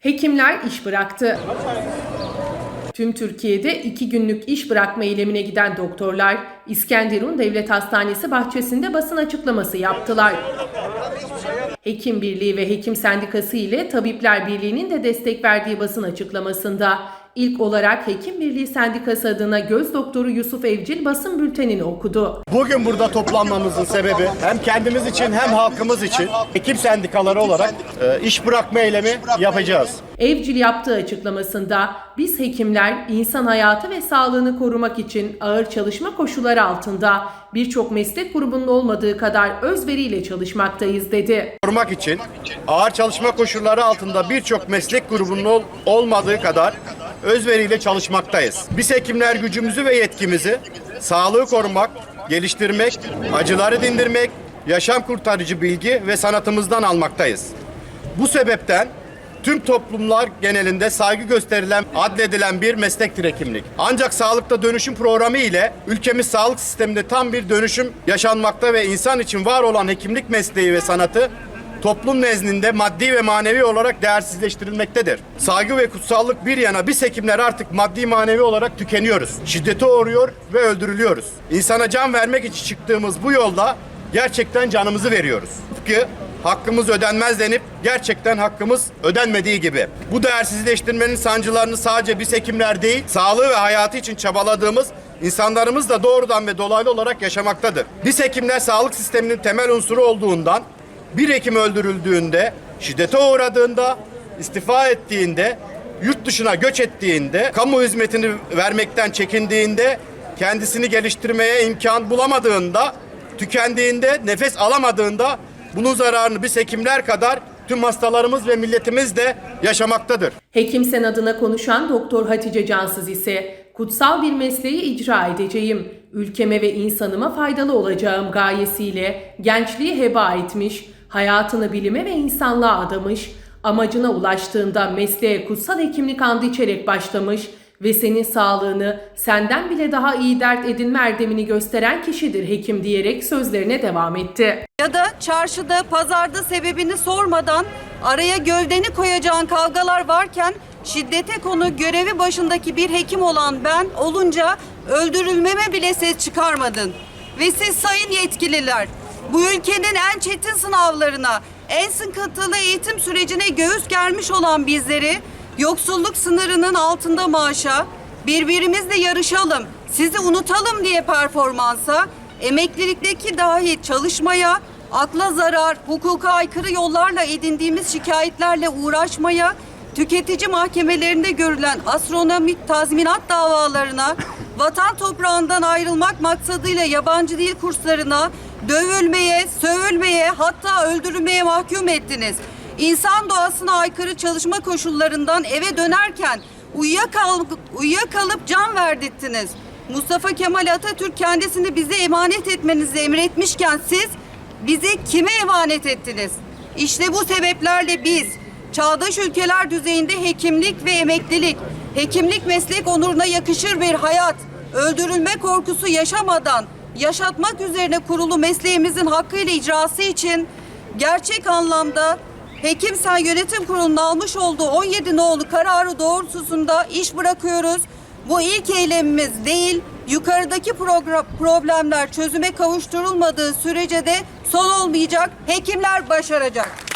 Hekimler iş bıraktı. Tüm Türkiye'de iki günlük iş bırakma eylemine giden doktorlar İskenderun Devlet Hastanesi bahçesinde basın açıklaması yaptılar. Hekim Birliği ve Hekim Sendikası ile Tabipler Birliği'nin de destek verdiği basın açıklamasında ilk olarak Hekim Birliği Sendikası adına göz doktoru Yusuf Evcil basın bültenini okudu. Bugün burada toplanmamızın sebebi hem kendimiz için hem halkımız için hekim sendikaları olarak e, iş bırakma eylemi yapacağız. Evcil yaptığı açıklamasında biz hekimler insan hayatı ve sağlığını korumak için ağır çalışma koşulları altında birçok meslek grubunun olmadığı kadar özveriyle çalışmaktayız dedi. Korumak için ağır çalışma koşulları altında birçok meslek grubunun ol- olmadığı kadar özveriyle çalışmaktayız. Biz hekimler gücümüzü ve yetkimizi sağlığı korumak, geliştirmek, acıları dindirmek, yaşam kurtarıcı bilgi ve sanatımızdan almaktayız. Bu sebepten tüm toplumlar genelinde saygı gösterilen, adledilen bir meslektir hekimlik. Ancak sağlıkta dönüşüm programı ile ülkemiz sağlık sisteminde tam bir dönüşüm yaşanmakta ve insan için var olan hekimlik mesleği ve sanatı toplum nezdinde maddi ve manevi olarak değersizleştirilmektedir. Saygı ve kutsallık bir yana biz hekimler artık maddi manevi olarak tükeniyoruz. Şiddete uğruyor ve öldürülüyoruz. İnsana can vermek için çıktığımız bu yolda gerçekten canımızı veriyoruz. Tıpkı hakkımız ödenmez denip gerçekten hakkımız ödenmediği gibi. Bu değersizleştirmenin sancılarını sadece biz hekimler değil, sağlığı ve hayatı için çabaladığımız insanlarımız da doğrudan ve dolaylı olarak yaşamaktadır. Biz hekimler sağlık sisteminin temel unsuru olduğundan bir hekim öldürüldüğünde, şiddete uğradığında, istifa ettiğinde, yurt dışına göç ettiğinde, kamu hizmetini vermekten çekindiğinde, kendisini geliştirmeye imkan bulamadığında, tükendiğinde, nefes alamadığında bunun zararını biz hekimler kadar tüm hastalarımız ve milletimiz de yaşamaktadır. Hekim Sen adına konuşan Doktor Hatice Cansız ise kutsal bir mesleği icra edeceğim, ülkeme ve insanıma faydalı olacağım gayesiyle gençliği heba etmiş, hayatını bilime ve insanlığa adamış, amacına ulaştığında mesleğe kutsal hekimlik andı içerek başlamış ve senin sağlığını senden bile daha iyi dert edinme erdemini gösteren kişidir hekim diyerek sözlerine devam etti. Ya da çarşıda, pazarda sebebini sormadan araya gövdeni koyacağın kavgalar varken şiddete konu görevi başındaki bir hekim olan ben olunca öldürülmeme bile ses çıkarmadın. Ve siz sayın yetkililer bu ülkenin en çetin sınavlarına, en sıkıntılı eğitim sürecine göğüs germiş olan bizleri yoksulluk sınırının altında maaşa, birbirimizle yarışalım, sizi unutalım diye performansa, emeklilikteki dahi çalışmaya, akla zarar, hukuka aykırı yollarla edindiğimiz şikayetlerle uğraşmaya, tüketici mahkemelerinde görülen astronomik tazminat davalarına, vatan toprağından ayrılmak maksadıyla yabancı dil kurslarına, dövülmeye, sövülmeye hatta öldürülmeye mahkum ettiniz. İnsan doğasına aykırı çalışma koşullarından eve dönerken uyuyakalıp, uyuyakalıp can verdittiniz. Mustafa Kemal Atatürk kendisini bize emanet etmenizi emretmişken siz bizi kime emanet ettiniz? İşte bu sebeplerle biz çağdaş ülkeler düzeyinde hekimlik ve emeklilik, hekimlik meslek onuruna yakışır bir hayat, öldürülme korkusu yaşamadan yaşatmak üzerine kurulu mesleğimizin hakkıyla icrası için gerçek anlamda Hekim Yönetim Kurulu'nun almış olduğu 17 nolu kararı doğrultusunda iş bırakıyoruz. Bu ilk eylemimiz değil, yukarıdaki problemler çözüme kavuşturulmadığı sürece de son olmayacak, hekimler başaracak.